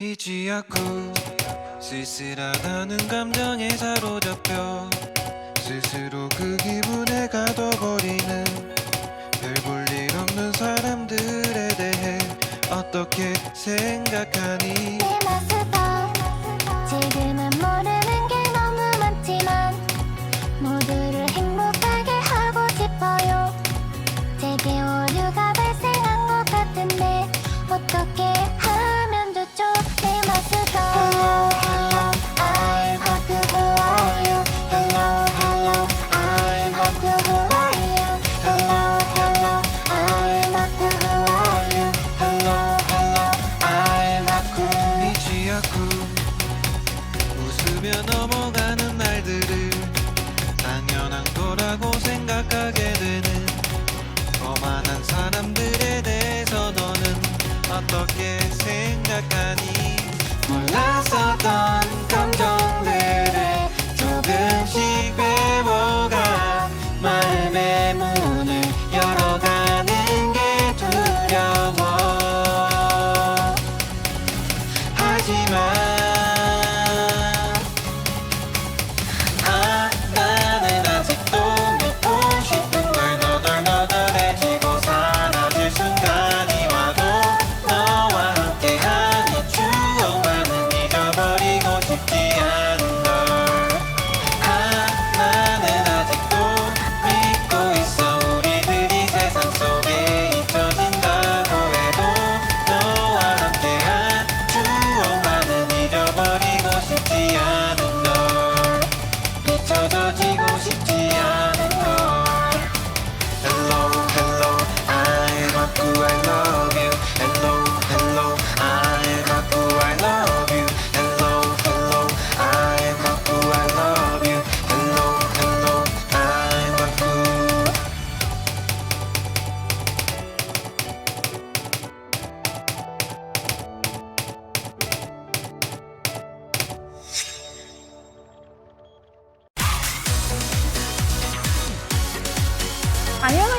잊지 않고 쓸쓸하다는 감정에 사로잡혀 스스로 그 기분에 가둬버리는 별 볼 일 없는 사람들에 대해 어떻게 생각하니 않고 웃으며 넘어가는 날들을 당연한 거라고 생각하게 되는 거만한 사람들에 대해서 너는 어떻게 생각하 당연한